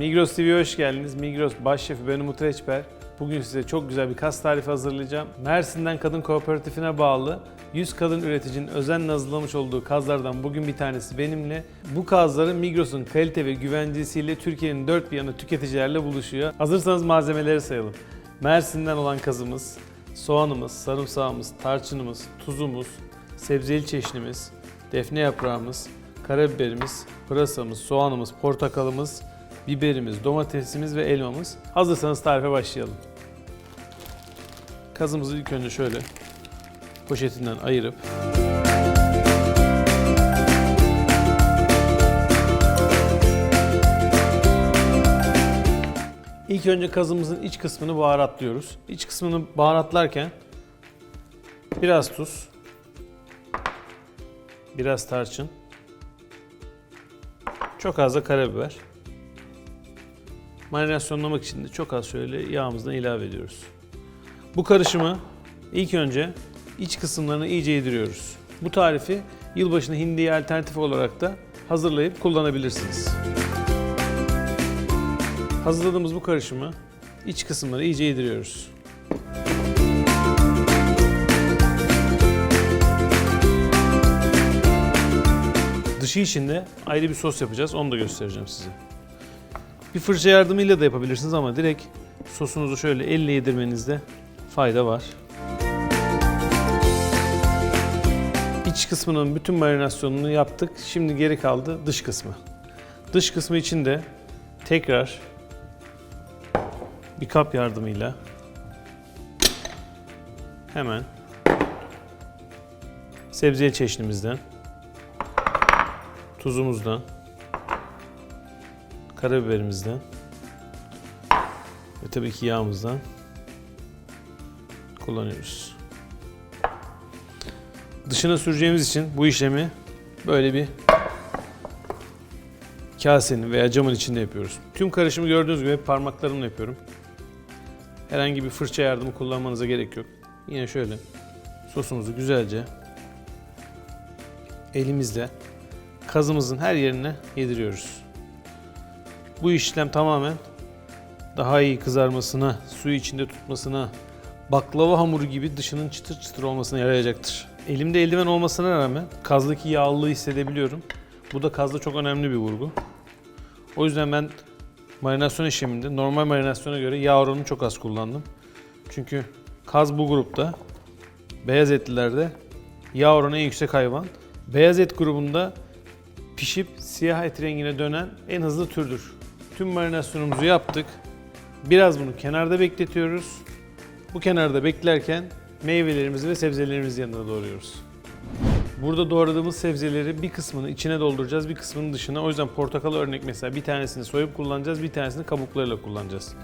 Migros TV'ye hoş geldiniz. Migros baş şefi ben Umut Reçber. Bugün size çok güzel bir kas tarifi hazırlayacağım. Mersin'den Kadın Kooperatifine bağlı 100 kadın üreticinin özenle hazırlamış olduğu kazlardan bugün bir tanesi benimle. Bu kazları Migros'un kalite ve güvencesiyle Türkiye'nin dört bir yanı tüketicilerle buluşuyor. Hazırsanız malzemeleri sayalım. Mersin'den olan kazımız, soğanımız, sarımsağımız, tarçınımız, tuzumuz, sebzeli çeşnimiz, defne yaprağımız, karabiberimiz, pırasamız, soğanımız, portakalımız, biberimiz, domatesimiz ve elmamız. Hazırsanız tarife başlayalım. Kazımızı ilk önce şöyle poşetinden ayırıp İlk önce kazımızın iç kısmını baharatlıyoruz. İç kısmını baharatlarken biraz tuz, biraz tarçın, çok az da karabiber. Marinasyonlamak için de çok az şöyle yağımızdan ilave ediyoruz. Bu karışımı ilk önce iç kısımlarını iyice yediriyoruz. Bu tarifi yılbaşına hindiye alternatif olarak da hazırlayıp kullanabilirsiniz. Hazırladığımız bu karışımı iç kısımları iyice yediriyoruz. Dışı için de ayrı bir sos yapacağız. Onu da göstereceğim size. Bir fırça yardımıyla da yapabilirsiniz ama direkt sosunuzu şöyle elle yedirmenizde fayda var. İç kısmının bütün marinasyonunu yaptık. Şimdi geri kaldı dış kısmı. Dış kısmı için de tekrar bir kap yardımıyla hemen sebzeli çeşnimizden tuzumuzdan, karabiberimizden ve tabii ki yağımızdan kullanıyoruz. Dışına süreceğimiz için bu işlemi böyle bir kasenin veya camın içinde yapıyoruz. Tüm karışımı gördüğünüz gibi parmaklarımla yapıyorum. Herhangi bir fırça yardımı kullanmanıza gerek yok. Yine şöyle sosumuzu güzelce elimizle kazımızın her yerine yediriyoruz. Bu işlem tamamen daha iyi kızarmasına, suyu içinde tutmasına, baklava hamuru gibi dışının çıtır çıtır olmasına yarayacaktır. Elimde eldiven olmasına rağmen kazdaki yağlılığı hissedebiliyorum. Bu da kazda çok önemli bir vurgu. O yüzden ben marinasyon işleminde normal marinasyona göre yağ oranını çok az kullandım. Çünkü kaz bu grupta, beyaz etlilerde yağ oranı en yüksek hayvan. Beyaz et grubunda pişip siyah et rengine dönen en hızlı türdür. Tüm marinasyonumuzu yaptık. Biraz bunu kenarda bekletiyoruz. Bu kenarda beklerken meyvelerimizi ve sebzelerimizi yanına doğruyoruz. Burada doğradığımız sebzeleri bir kısmını içine dolduracağız, bir kısmını dışına. O yüzden portakal örnek mesela bir tanesini soyup kullanacağız, bir tanesini kabuklarıyla kullanacağız.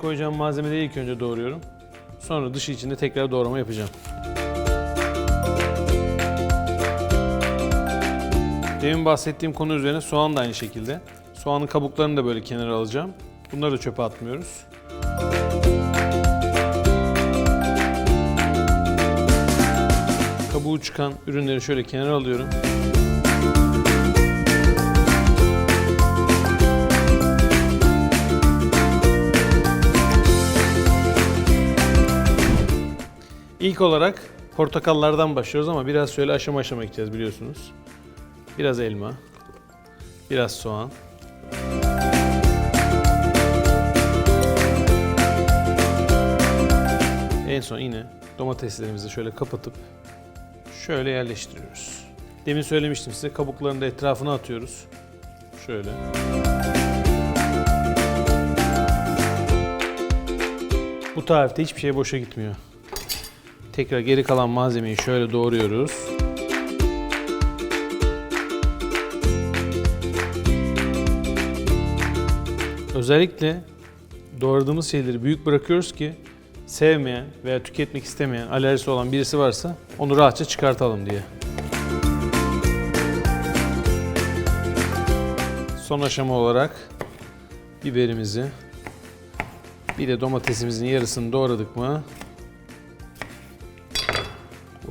Koyacağım malzemeleri ilk önce doğruyorum. Sonra dışı içinde tekrar doğrama yapacağım. Demin bahsettiğim konu üzerine soğan da aynı şekilde. Soğanın kabuklarını da böyle kenara alacağım. Bunları da çöpe atmıyoruz. Kabuğu çıkan ürünleri şöyle kenara alıyorum. İlk olarak portakallardan başlıyoruz ama biraz şöyle aşama aşama gideceğiz biliyorsunuz. Biraz elma, biraz soğan. En son yine domateslerimizi şöyle kapatıp şöyle yerleştiriyoruz. Demin söylemiştim size kabuklarını da etrafına atıyoruz. Şöyle. Bu tarifte hiçbir şey boşa gitmiyor. Tekrar geri kalan malzemeyi şöyle doğruyoruz. Özellikle doğradığımız şeyleri büyük bırakıyoruz ki sevmeyen veya tüketmek istemeyen, alerjisi olan birisi varsa onu rahatça çıkartalım diye. Son aşama olarak biberimizi Bir de domatesimizin yarısını doğradık mı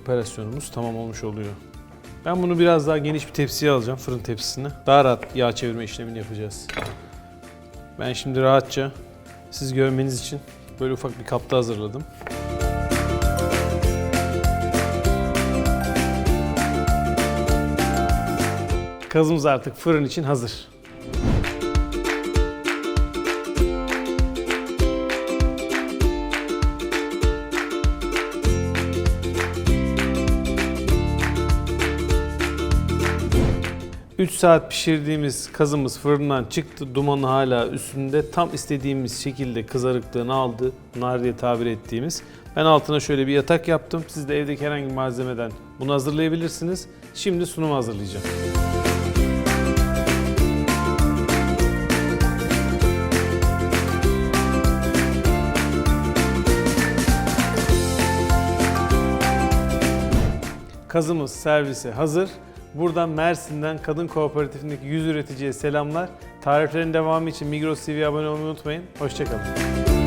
operasyonumuz tamam olmuş oluyor. Ben bunu biraz daha geniş bir tepsiye alacağım, fırın tepsisine. Daha rahat yağ çevirme işlemini yapacağız. Ben şimdi rahatça siz görmeniz için böyle ufak bir kapta hazırladım. Kazımız artık fırın için hazır. Üç saat pişirdiğimiz kazımız fırından çıktı. Dumanı hala üstünde. Tam istediğimiz şekilde kızarıklığını aldı. Nar diye tabir ettiğimiz. Ben altına şöyle bir yatak yaptım. Siz de evdeki herhangi bir malzemeden bunu hazırlayabilirsiniz. Şimdi sunum hazırlayacağım. Kazımız servise hazır. Buradan Mersin'den Kadın Kooperatifindeki 100 üreticiye selamlar. Tariflerin devamı için Migros TV'ye abone olmayı unutmayın. Hoşçakalın.